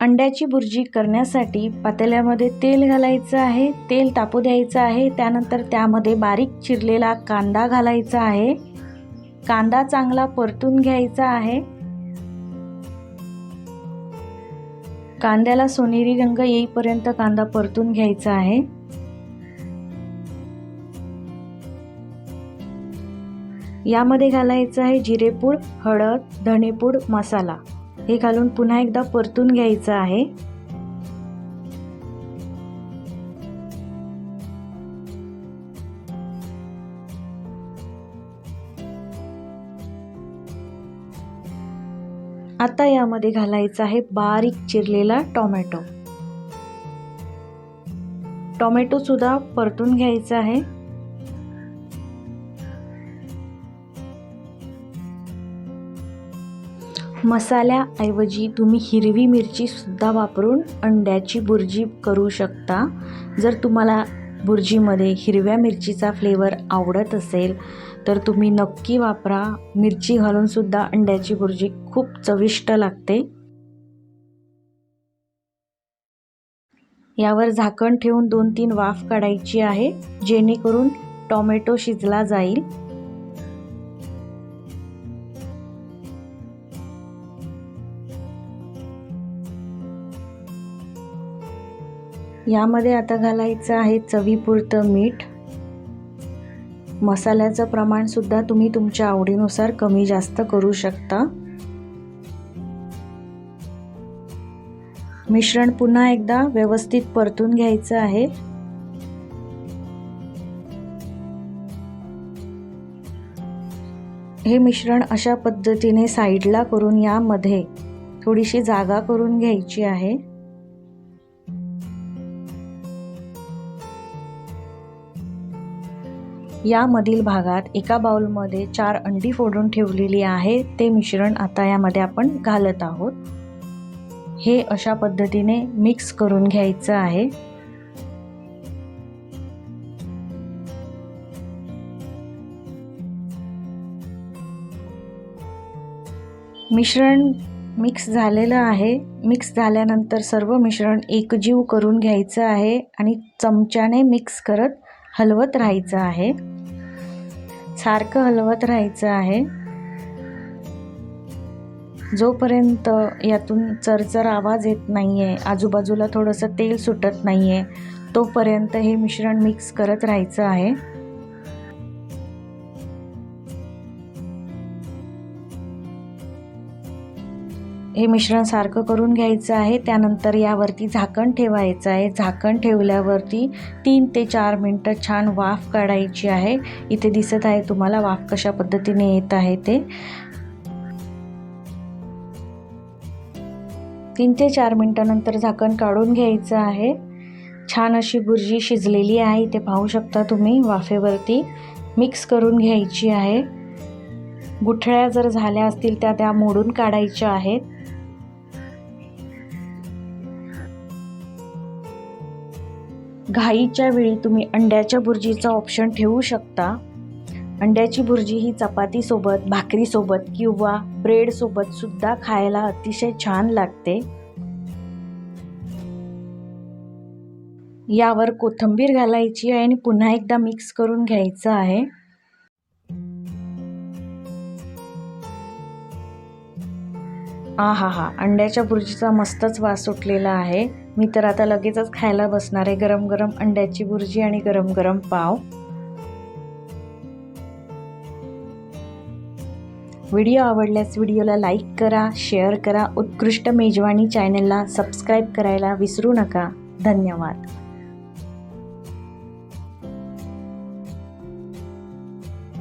अंड्याची भुर्जी करण्यासाठी पातेल्यामध्ये तेल घालायचं आहे. तेल तापू द्यायचं आहे. त्यानंतर त्यामध्ये बारीक चिरलेला कांदा घालायचा आहे. कांदा चांगला परतून घ्यायचा आहे. कांद्याला सोनेरी रंग येईपर्यंत कांदा परतून घ्यायचा आहे. यामध्ये घालायचं आहे जिरेपूड हळद धणेपूड मसाला. हे घालून पुन्हा एकदा परतून घ्यायचं आहे. आता यामध्ये घालायचं आहे बारीक चिरलेला टोमॅटो. टोमॅटो सुद्धा परतून घ्यायचा आहे. मसाल्याऐवजी तुम्ही हिरवी मिरचीसुद्धा वापरून अंड्याची बुर्जी करू शकता. जर तुम्हाला बुर्जीमध्ये हिरव्या मिरचीचा फ्लेवर आवडत असेल तर तुम्ही नक्की वापरा. मिरची घालूनसुद्धा अंड्याची बुर्जी खूप चविष्ट लागते. यावर झाकण ठेवून दोन तीन वाफ काढायची आहे जेणेकरून टॉमॅटो शिजला जाईल. यामध्ये आता घालायचं आहे चवीपुरतं मीठ. मसाल्याचं प्रमाणसुद्धा तुम्ही तुमच्या आवडीनुसार कमी जास्त करू शकता. मिश्रण पुन्हा एकदा व्यवस्थित परतून घ्यायचं आहे. हे मिश्रण अशा पद्धतीने साईडला करून यामध्ये थोडीशी जागा करून घ्यायची आहे. यामधील भागात एका बाउलमध्ये चार अंडी फोडून ठेवलेली आहे. ते मिश्रण आता यामध्ये आपण घालत आहोत. हे अशा पद्धतीने मिक्स करून घ्यायचं आहे. मिश्रण मिक्स झालेलं आहे. मिक्स झाल्यानंतर सर्व मिश्रण एकजीव करून घ्यायचं आहे आणि चमच्याने मिक्स करत हलवत राहायचं आहे. सारखं हलवत राहायचं आहे. जोपर्यंत यातून चरचर आवाज येत नाही आहे आजूबाजूला थोडंसं तेल सुटत नाही आहे तोपर्यंत हे मिश्रण मिक्स करत राहायचं आहे. हे मिश्रण सारखं करून घ्यायचं आहे. त्यानंतर यावरती झाकण ठेवायचं आहे. झाकण ठेवल्यावरती तीन ते चार मिनटं छान वाफ काढायची आहे. इथे दिसत आहे तुम्हाला वाफ कशा पद्धतीने येत आहे ते. तीन ते चार मिनटानंतर झाकण काढून घ्यायचं आहे. छान अशी भुर्जी शिजलेली आहे. इथे पाहू शकता तुम्ही वाफेवरती मिक्स करून घ्यायची आहे. गुठळ्या जर झाल्या असतील त्या त्या मोडून काढायच्या आहेत. घाईच्या वेळी तुम्ही अंड्याच्या बुर्जीचा ऑप्शन ठेवू शकता. अंड्याची भुर्जी ही चपातीसोबत भाकरीसोबत किंवा ब्रेडसोबत सुद्धा खायला अतिशय छान लागते. यावर कोथिंबीर घालायची आहे आणि पुन्हा एकदा मिक्स करून घ्यायचं आहे. आ हा हा. अंड्याच्या बुर्जीचा मस्तच वास सुटलेला आहे. मी तर आता लगेचच खायला बसणार आहे. गरम गरम अंड्याची बुर्जी आणि गरम गरम पाव. व्हिडिओ आवडल्यास व्हिडिओला लाईक करा शेअर करा. उत्कृष्ट मेजवानी चॅनलला सबस्क्राईब करायला विसरू नका. धन्यवाद.